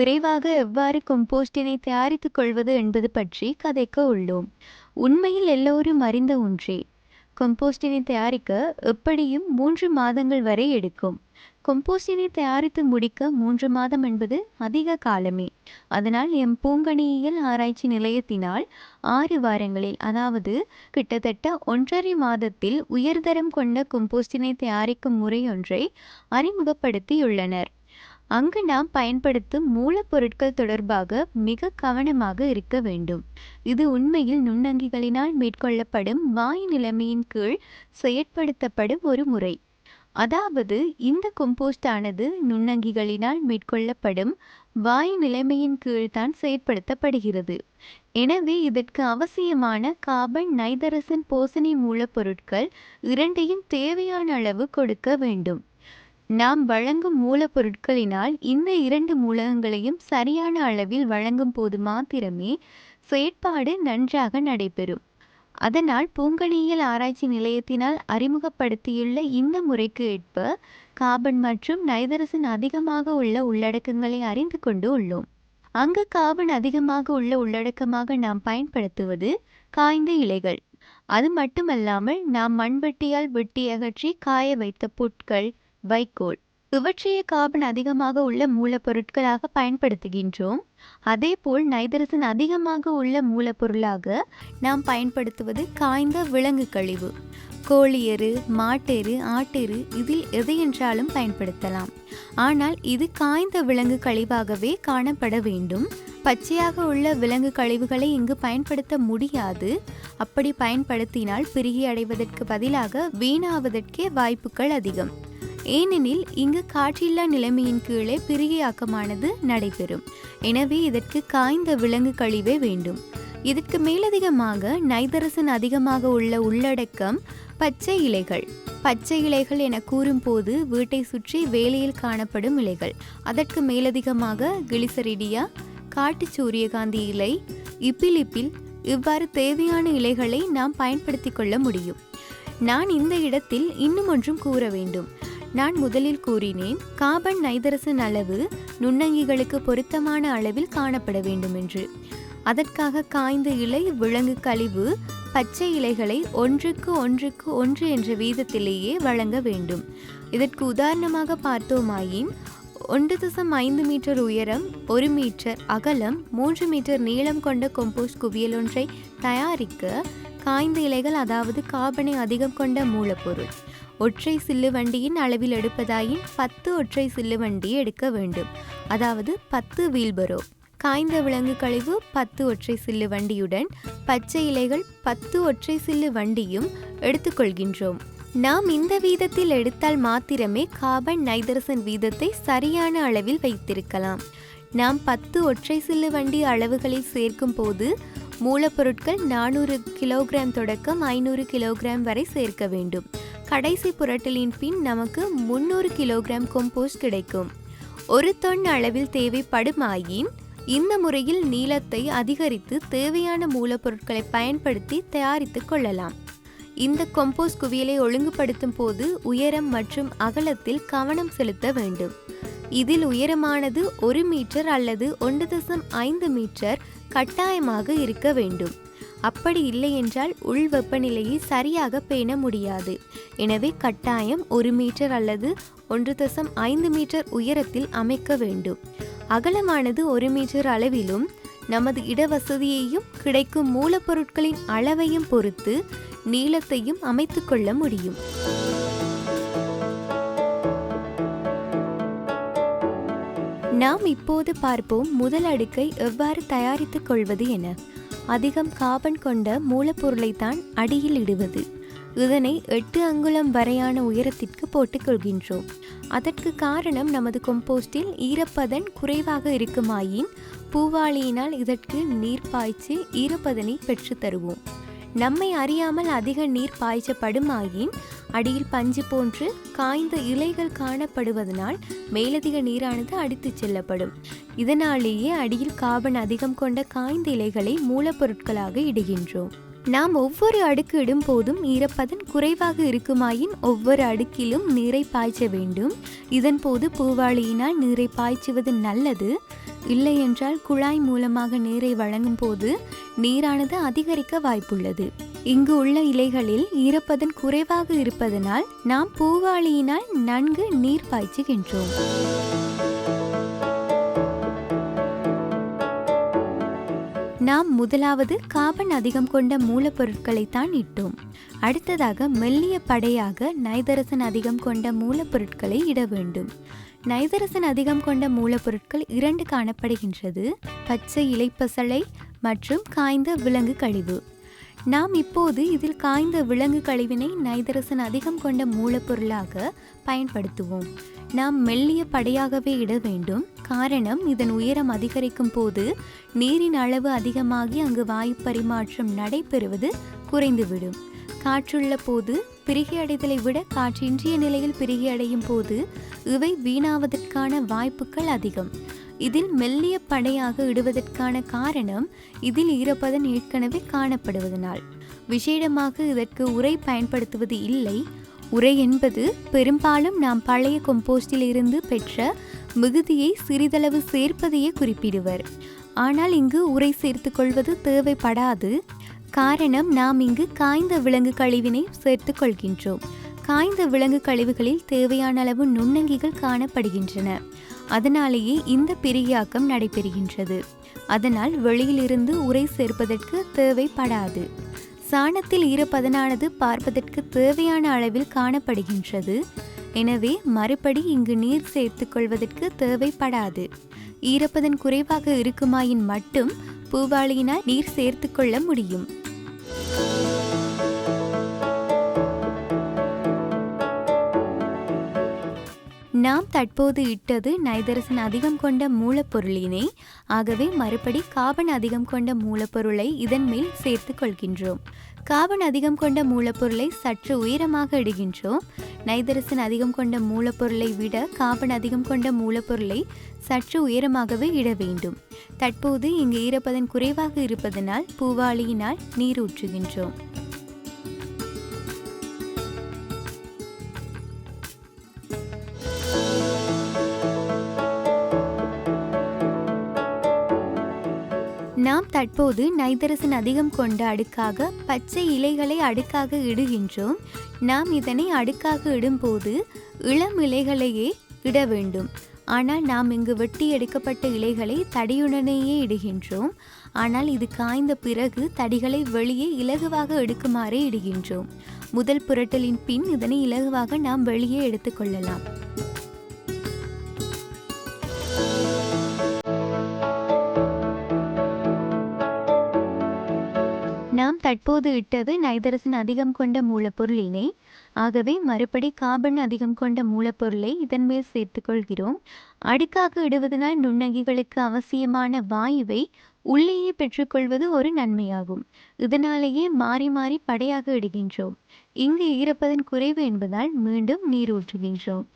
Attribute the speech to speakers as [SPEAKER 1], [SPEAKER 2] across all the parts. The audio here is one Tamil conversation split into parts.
[SPEAKER 1] விரைவாக எவ்வாறு கொம்போஸ்டினை தயாரித்துக் கொள்வது என்பது பற்றி கதைக்க உள்ளோம். உண்மையில் எல்லோரும் அறிந்த ஒன்றே கொம்போஸ்டினை தயாரிக்க எப்படியும் மூன்று மாதங்கள் வரை எடுக்கும். கொம்போஸ்டினை தயாரித்து முடிக்க மூன்று மாதம் என்பது அதிக காலமே. அதனால் எம் பூங்கணியியல் ஆராய்ச்சி நிலையத்தினால் ஆறு வாரங்களில் அதாவது கிட்டத்தட்ட ஒன்றரை மாதத்தில் உயர்தரம் கொண்ட கொம்போஸ்டினை தயாரிக்கும் முறையொன்றை அறிமுகப்படுத்தியுள்ளனர். அங்கு நாம் பயன்படுத்தும் மூலப்பொருட்கள் தொடர்பாக மிக கவனமாக இருக்க வேண்டும். இது உண்மையில் நுண்ணங்கிகளினால் மேற்கொள்ளப்படும் வாயு நிலைமையின் கீழ் செயற்படுத்தப்படும் ஒரு முறை. அதாவது இந்த கொம்போஸ்டானது நுண்ணங்கிகளினால் மேற்கொள்ளப்படும் வாயு நிலைமையின் கீழ்தான் செயற்படுத்தப்படுகிறது. எனவே இதற்கு அவசியமான கார்பன் நைதரசன் போசணி மூலப்பொருட்கள் இரண்டையும் தேவையான அளவு கொடுக்க வேண்டும். நாம் வழங்கும் மூலப்பொருட்களினால் இந்த இரண்டு மூலகங்களையும் சரியான அளவில் வழங்கும் போது மாத்திரமே செயற்பாடு நன்றாக நடைபெறும். அதனால் பூங்கனியியல் ஆராய்ச்சி நிலையத்தினால் அறிமுகப்படுத்தியுள்ள இந்த முறைக்கு ஏற்ப கார்பன் மற்றும் நைதரசன் அதிகமாக உள்ள உள்ளடக்கங்களை அறிந்து கொண்டு உள்ளோம். அங்கு கார்பன் அதிகமாக உள்ள உள்ளடக்கமாக நாம் பயன்படுத்துவது காய்ந்த இலைகள். அது மட்டுமல்லாமல் நாம் மண்வெட்டியால் வெட்டி அகற்றி காய வைத்த புட்கள் வைக்கோல். இவற்றையே கார்பன் அதிகமாக உள்ள மூலப்பொருட்களாக பயன்படுத்துகின்றோம். அதேபோல் நைதரசன் அதிகமாக உள்ள மூலப்பொருளாக நாம் பயன்படுத்துவது காய்ந்த விலங்கு கழிவு. கோழியரு மாட்டெரு ஆட்டெரு இதில் எதையென்றாலும் பயன்படுத்தலாம். ஆனால் இது காய்ந்த விலங்கு கழிவாகவே காணப்பட வேண்டும். பச்சையாக உள்ள விலங்கு கழிவுகளை இங்கு பயன்படுத்த முடியாது. அப்படி பயன்படுத்தினால் பிரிகி அடைவதற்கு பதிலாக வீணாவதற்கே வாய்ப்புகள் அதிகம். ஏனெனில் இங்கு காற்றில்லா நிலைமையின் கீழே பிரிகையாக்கமானது நடைபெறும். எனவே இதற்கு காய்ந்த விலங்கு கழிவே வேண்டும். இதற்கு மேலதிகமாக நைதரசன் அதிகமாக உள்ள உள்ளடக்கம் பச்சை இலைகள். பச்சை இலைகள் என கூறும்போது வீட்டை சுற்றி வேலையில் காணப்படும் இலைகள். அதற்கு மேலதிகமாக கிளிசரிடியா காட்டு சூரியகாந்தி இலை இப்பிலிப்பில் இவ்வாறு தேவையான இலைகளை நாம் பயன்படுத்தி கொள்ள முடியும். நான் இந்த இடத்தில் இன்னும் ஒன்றும் கூற வேண்டும். நான் முதலில் கூறினேன் கார்பன் நைதரசன் அளவு நுண்ணங்கிகளுக்கு பொருத்தமான அளவில் காணப்பட வேண்டும் என்று அதற்காக காய்ந்த இலை விலங்கு கழிவு பச்சை இலைகளை ஒன்றுக்கு ஒன்றுக்கு ஒன்று என்ற வீதத்திலேயே வழங்க வேண்டும். இதற்கு உதாரணமாக பார்த்தோமாயின் ஒன்று தசம் ஐந்து மீட்டர் உயரம் ஒரு மீட்டர் அகலம் மூன்று மீட்டர் நீளம் கொண்ட கொம்போஸ்ட் குவியல் ஒன்றை தயாரிக்க காய்ந்த இலைகள் அதாவது கார்பனை அதிகம் கொண்ட மூலப்பொருள். ஒற்றை சில்லு வண்டியின் அளவில் எடுப்பதாயின் பத்து ஒற்றை சில்லு வண்டியை எடுக்க வேண்டும். அதாவது பத்து வீல்பரோ. காய்ந்த விலங்கு கழிவு பத்து ஒற்றை சில்லு வண்டியுடன் பச்சை இலைகள் பத்து ஒற்றை சில்லு வண்டியும் எடுத்துக்கொள்கின்றோம். நாம் இந்த வீதத்தில் எடுத்தால் மாத்திரமே கார்பன் நைதரசன் வீதத்தை சரியான அளவில் வைத்திருக்கலாம். நாம் பத்து ஒற்றை சில்லு வண்டி அளவுகளில் சேர்க்கும் போது மூலப்பொருட்கள் நானூறு கிலோகிராம் தொடக்கம் ஐநூறு கிலோகிராம் வரை சேர்க்க வேண்டும். கடைசி புரட்டலின் பின் நமக்கு முன்னூறு கிலோகிராம் கொம்போஸ்ட் கிடைக்கும். ஒரு தொன் அளவில் தேவைப்படுமாயின் இந்த முறையில் நீளத்தை அதிகரித்து தேவையான மூலப்பொருட்களை பயன்படுத்தி தயாரித்து கொள்ளலாம். இந்த கொம்போஸ்ட் குவியலை ஒழுங்குபடுத்தும் போது உயரம் மற்றும் அகலத்தில் கவனம் செலுத்த வேண்டும். இதில் உயரமானது ஒரு மீட்டர் அல்லது ஒன்று தசம் ஐந்து மீட்டர் கட்டாயமாக இருக்க வேண்டும். அப்படி இல்லை என்றால் உள் வெப்பநிலையை சரியாக பேண முடியாது. எனவே கட்டாயம் ஒரு மீட்டர் அல்லது ஒன்று தசம் ஐந்து மீட்டர் உயரத்தில் அமைக்க வேண்டும். அகலமானது ஒரு மீட்டர் அளவிலும் நமது இடவசதியையும் கிடைக்கும் மூலப்பொருட்களின் அளவையும் பொறுத்து நீளத்தையும் அமைத்துக்கொள்ள முடியும். நாம் இப்போது பார்ப்போம் முதல் அடுக்கை எவ்வாறு தயாரித்துக் கொள்வது என. அதிகம் காபன் கொண்ட மூலப்பொருளைத்தான் அடியில் இடுவது. இதனை எட்டு அங்குலம் வரையான உயரத்திற்கு போட்டுக்கொள்கின்றோம். அதற்கு காரணம் நமது கொம்போஸ்டில் ஈரப்பதன் குறைவாக இருக்குமாயின் பூவாளியினால் இதற்கு நீர் பாய்ச்சி ஈரப்பதனை பெற்றுத்தருவோம். நம்மை அறியாமல் அதிக நீர் பாய்ச்சப்படுமாயின் அடியில் பஞ்சு போன்று காய்ந்த இலைகள் காணப்படுவதனால் மேலதிக நீரானது அடித்துச் செல்லப்படும். இதனாலேயே அடியில் கார்பன் அதிகம் கொண்ட காய்ந்த இலைகளை மூலப்பொருட்களாக இடுகின்றோம். நாம் ஒவ்வொரு அடுக்கு இடும் போதும் ஈரப்பதன் குறைவாக இருக்குமாயின் ஒவ்வொரு அடுக்கிலும் நீரை பாய்ச்ச வேண்டும். இதன் போது பூவாளியினால் நீரை பாய்ச்சுவது நல்லது. இல்லை என்றால் குழாய் மூலமாக நீரை வழங்கும் போது நீரானது அதிகரிக்க வாய்ப்புள்ளது. இங்கு உள்ள இலைகளில் ஈரப்பதன் குறைவாக இருப்பதனால் நாம் பூவாளியினால் நன்கு நீர் பாய்ச்சுகின்றோம். நாம் முதலாவது கார்பன் அதிகம் கொண்ட மூலப்பொருட்களை தான் இட்டோம். அடுத்ததாக மெல்லிய படையாக நைதரசன் அதிகம் கொண்ட மூலப்பொருட்களை இட வேண்டும். நைதரசன் அதிகம் கொண்ட மூலப்பொருட்கள் இரண்டு காணப்படுகின்றது. பச்சை இலைப்பசளை மற்றும் காய்ந்த விலங்கு கழிவு. நாம் இப்போது இதில் காய்ந்த விலங்கு கழிவினை நைதரசன் அதிகம் கொண்ட மூலப்பொருளாக பயன்படுத்துவோம். நாம் மெல்லிய படையாகவே இட வேண்டும். காரணம் இதன் உயரம் அதிகரிக்கும் போது நீரின் அளவு அதிகமாகி அங்கு வாயு பரிமாற்றம் நடைபெறுவது குறைந்துவிடும். காற்றுள்ள போது பிரிகை அடைதலை விட காற்றின்றிய நிலையில் பிரிகை அடையும் போது இவை வீணாவதற்கான வாய்ப்புகள் அதிகம். இதில் மெல்லிய படையாக இடுவதற்கான காரணம் இதில் ஈரப்பதன் ஏற்கனவே காணப்படுவதனால். விசேடமாக இதற்கு உரை பயன்படுத்துவது இல்லை. உரை என்பது பெரும்பாலும் நாம் பழைய கொம்போஸ்டில் இருந்து பெற்ற மிகுதியை சிறிதளவு சேர்ப்பதையே குறிப்பிடுவர். ஆனால் இங்கு உரை சேர்த்து கொள்வது தேவைப்படாது. காரணம் நாம் இங்கு காய்ந்த விலங்கு கழிவினை சேர்த்து கொள்கின்றோம். காய்ந்த விலங்கு கழிவுகளில் தேவையான அளவு நுண்ணங்கிகள் காணப்படுகின்றன. அதனாலேயே இந்த பிரியாக்கம் நடைபெறுகின்றது. அதனால் வெளியிலிருந்து உரை சேர்ப்பதற்கு தேவைப்படாது. சாணத்தில் ஈரப்பதனானது பார்ப்பதற்கு தேவையான அளவில் காணப்படுகின்றது. எனவே மறுபடி இங்கு நீர் சேர்த்துக்கொள்வதற்கு தேவைப்படாது. ஈரப்பதன் குறைவாக இருக்குமாயின் மட்டும் பூவாளியினால் நீர் சேர்த்துக்கொள்ள முடியும். நாம் தற்போது இட்டது நைதரசன் அதிகம் கொண்ட மூலப்பொருளினை. ஆகவே மறுபடி காபன் அதிகம் கொண்ட மூலப்பொருளை இதன் மேல் சேர்த்து கொள்கின்றோம். காபன் அதிகம் கொண்ட மூலப்பொருளை சற்று உயரமாக இடுகின்றோம். நைதரசன் அதிகம் கொண்ட மூலப்பொருளை விட காபன் அதிகம் கொண்ட மூலப்பொருளை சற்று உயரமாகவே இட வேண்டும். தற்போது இங்கு ஈரப்பதன் குறைவாக இருப்பதனால் பூவாளியினால் நீர் தற்போது நைதரசன் அதிகம் கொண்ட அடுக்காக பச்சை இலைகளை அடுக்காக இடுகின்றோம். நாம் இதனை அடுக்காக இடும்போது இளம் இலைகளையே இட வேண்டும். ஆனால் நாம் இங்கு வெட்டி எடுக்கப்பட்ட இலைகளை தடியுடனேயே இடுகின்றோம். ஆனால் இது காய்ந்த பிறகு தடிகளை வெளியே இலகுவாக எடுக்குமாறே இடுகின்றோம். முதல் புரட்டலின் பின் இதனை இலகுவாக நாம் வெளியே எடுத்துக்கொள்ளலாம் தற்போது இட்டது நைதரசன் அதிகம் கொண்ட மூலப்பொருளினை. ஆகவே மறுபடி கார்பன் அதிகம் கொண்ட மூலப்பொருளை இதன் மேல் சேர்த்துக்கொள்கிறோம் அடுக்காக இடுவதனால் நுண்ணங்கிகளுக்கு அவசியமான வாயுவை உள்ளேயே பெற்றுக்கொள்வது ஒரு நன்மையாகும். இதனாலேயே மாறி மாறி படையாக இடுகின்றோம். இங்கு ஈரப்பதன் குறைவு என்பதால் மீண்டும் நீர் ஊற்றுகின்றோம்.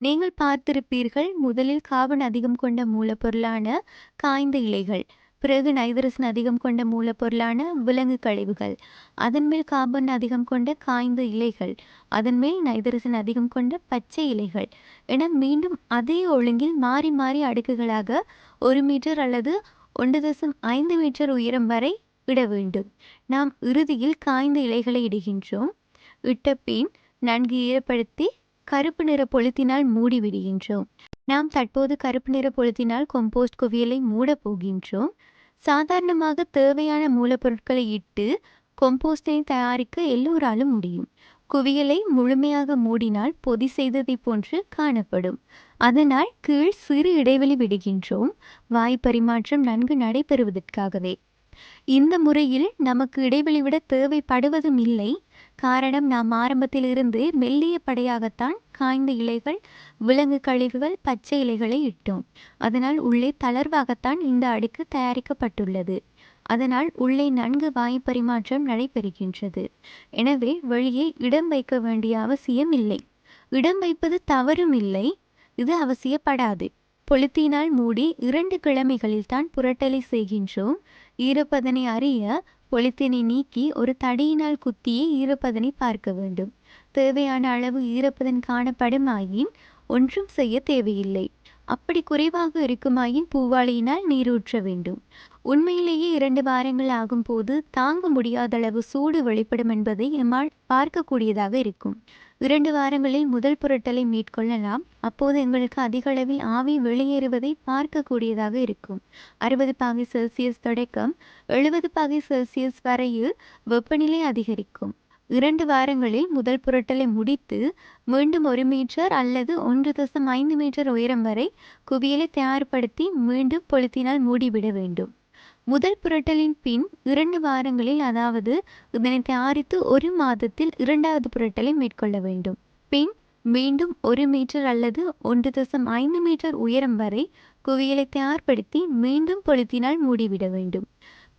[SPEAKER 1] நீங்கள் பார்த்திருப்பீர்கள் முதலில் கார்பன் அதிகம் கொண்ட மூலப்பொருளான காய்ந்த இலைகள் பிறகு நைதரசன் அதிகம் கொண்ட மூலப்பொருளான விலங்கு கழிவுகள் அதன் மேல் கார்பன் அதிகம் கொண்ட காய்ந்த இலைகள் அதன்மேல் நைதரசன் அதிகம் கொண்ட பச்சை இலைகள். என மீண்டும் அதே ஒழுங்கில் மாறி மாறி அடுக்குகளாக ஒரு மீட்டர் அல்லது ஒன்று தசம் ஐந்து மீட்டர் உயரம் வரை இட வேண்டும். நாம் இறுதியில் காய்ந்த இலைகளை இடுகின்றோம். இட்ட பின் நன்கு ஈரப்படுத்தி கருப்பு நிற பொழுத்தினால் மூடி விடுகின்றோம் நாம் தற்போது கருப்பு நிற பொழுத்தினால் கொம்போஸ்ட் குவியலை மூடப் போகின்றோம். சாதாரணமாக தேவையான மூலப்பொருட்களை இட்டு கொம்போஸ்டை தயாரிக்க எல்லோராலும் முடியும். குவியலை முழுமையாக மூடினால் பொதி செய்ததை போன்று காணப்படும். அதனால் கீழ் சிறு இடைவெளி விடுகின்றோம். வாய் பரிமாற்றம் நன்கு நடைபெறுவதற்காகவே. இந்த முறையில் நமக்கு இடைவெளி விட தேவைப்படுவதும் இல்லை. காரணம் நாம் ஆரம்பத்திலிருந்து மெல்லிய படையாகத்தான் காய்ந்த இலைகள் விலங்கு கழிவுகள் பச்சை இலைகளை இட்டோம். அதனால் உள்ளே தளர்வாகத்தான் இந்த அடுக்கு தயாரிக்கப்பட்டுள்ளது. அதனால் உள்ளே நன்கு வாயு பரிமாற்றம் நடைபெறுகின்றது. எனவே வெளியே இடம் வைக்க வேண்டிய அவசியம் இல்லை. இடம் வைப்பது தவறும் இல்லை. இது அவசியப்படாது. பொலித்தீனால் மூடி இரண்டு கிழமைகளில் தான் புரட்டலை செய்கின்றோம். ஈரப்பதனை அறிய பொலித்தீனை நீக்கி ஒரு தடியினால் குத்தியே ஈரப்பதனை பார்க்க வேண்டும். தேவையான அளவு ஈரப்பதன் காணப்படுமாயின் ஒன்றும் செய்ய தேவையில்லை. அப்படி குறைவாக இருக்குமாயின் பூவாளியினால் நீரூற்ற வேண்டும். உண்மையிலேயே இரண்டு வாரங்கள் ஆகும் போது தாங்க முடியாத அளவு சூடு வெளிப்படும் என்பதை எம்மால் பார்க்கக்கூடியதாக இருக்கும். இரண்டு வாரங்களில் முதல் புரட்டலை மேற்கொள்ளலாம். அப்போது எங்களுக்கு அதிக அளவில் ஆவி வெளியேறுவதை பார்க்கக்கூடியதாக இருக்கும். அறுபது பாகை செல்சியஸ் தொடக்கம் எழுபது பாகை செல்சியஸ் வரையில் வெப்பநிலை அதிகரிக்கும். இரண்டு வாரங்களில் முதல் புரட்டலை முடித்து மீண்டும் ஒரு மீட்டர் அல்லது ஒன்று தசம் ஐந்து மீட்டர் உயரம் வரை குவியலை தயார்படுத்தி மீண்டும் பொழுத்தினால் மூடிவிட வேண்டும். முதல் புரட்டலின் பின் இரண்டு வாரங்களில் அதாவது இதனை தயாரித்து ஒரு மாதத்தில் இரண்டாவது புரட்டலை மேற்கொள்ள வேண்டும். பின் மீண்டும் ஒரு மீட்டர் அல்லது ஒன்று தசம் ஐந்து மீட்டர் உயரம் வரை குவியலை தயார்படுத்தி மீண்டும் பொழுத்தினால் மூடிவிட வேண்டும்.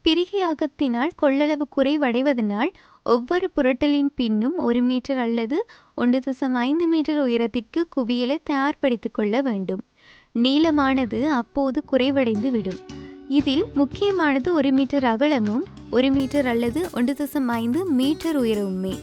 [SPEAKER 1] பிரிகையாகத்தினால் கொள்ளளவு குறைவடைவதனால் ஒவ்வொரு புரட்டலின் பின்னும் ஒரு மீட்டர் அல்லது ஒன்று தசம் ஐந்து மீட்டர் உயரத்திற்கு குவியலை தயார்படுத்திக் கொள்ள வேண்டும். நீளமானது அப்போது குறைவடைந்து விடும் இதில் முக்கியமானது ஒரு மீட்டர் அகலமும் ஒரு மீட்டர் அல்லது ஒன்று தசம் ஐந்து மீட்டர் உயரமுமே.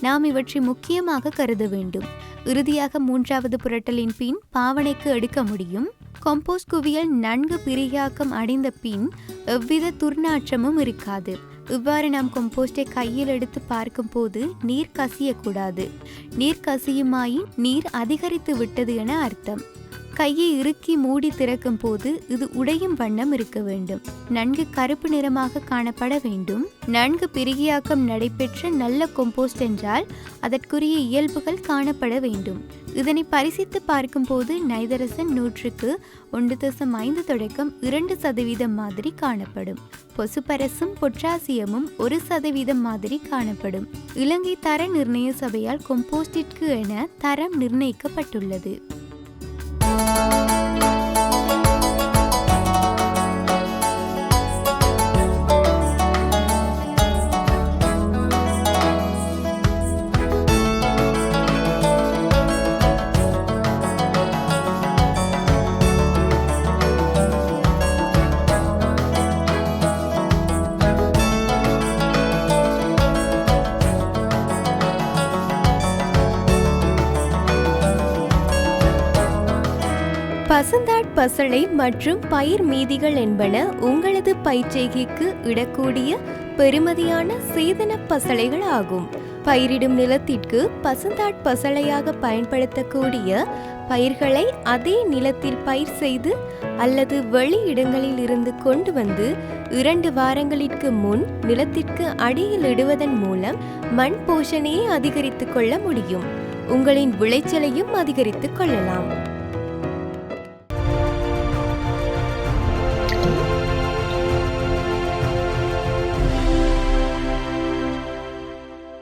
[SPEAKER 1] நாம் இவற்றை முக்கியமாக கருத வேண்டும். இறுதியாக மூன்றாவது புரட்டலின் பின் பாவனைக்கு எடுக்க முடியும். கம்போஸ்ட் குவியல் நன்கு பிரியாக்கம் அடைந்த பின் எவ்வித துர்நாற்றமும் இருக்காது. இவ்வாறு நாம் கம்போஸ்டை கையில் எடுத்து பார்க்கும்போது நீர் கசியக்கூடாது. நீர் கசியுமாயின் நீர் அதிகரித்து விட்டது என அர்த்தம். கையை இறுக்கி மூடி திறக்கும் போது இது உடையும் வண்ணம் இருக்க வேண்டும். நன்கு கருப்பு நிறமாக காணப்பட வேண்டும். நன்கு பிரிகியாக்கம் நடைபெற்ற நல்ல கொம்போஸ்ட் என்றால் அதற்குரிய இயல்புகள் காணப்பட வேண்டும். இதனை பரிசித்து பார்க்கும்போது நைதரசன் நூற்றுக்கு ஒன்று தசம் ஐந்து தொடக்கம் இரண்டு சதவீதம் மாதிரி காணப்படும். பொசுபரசும் பொட்டாசியமும் ஒரு சதவீதம் மாதிரி காணப்படும். இலங்கை தர நிர்ணய சபையால் கொம்போஸ்டிற்கு என தரம் நிர்ணயிக்கப்பட்டுள்ளது. Thank you.
[SPEAKER 2] பசுந்தாட் பசளை மற்றும் பயிர் மீதிகள் என்பன உங்களது பயிர்ச்செய்கைக்கு இடக்கூடிய பெறுமதியான சீதன பசளைகள் ஆகும். பயிரிடும் நிலத்திற்கு பசுந்தாட் பசளையாக பயன்படுத்தக்கூடிய பயிர்களை அதே நிலத்தில் பயிர் செய்து அல்லது வெளி இடங்களில் இருந்து கொண்டு வந்து இரண்டு வாரங்களிற்கு முன் நிலத்திற்கு அடியில் இடுவதன் மூலம் மண் போஷணையை அதிகரித்துக் கொள்ள முடியும். உங்களின் விளைச்சலையும் அதிகரித்துக் கொள்ளலாம்.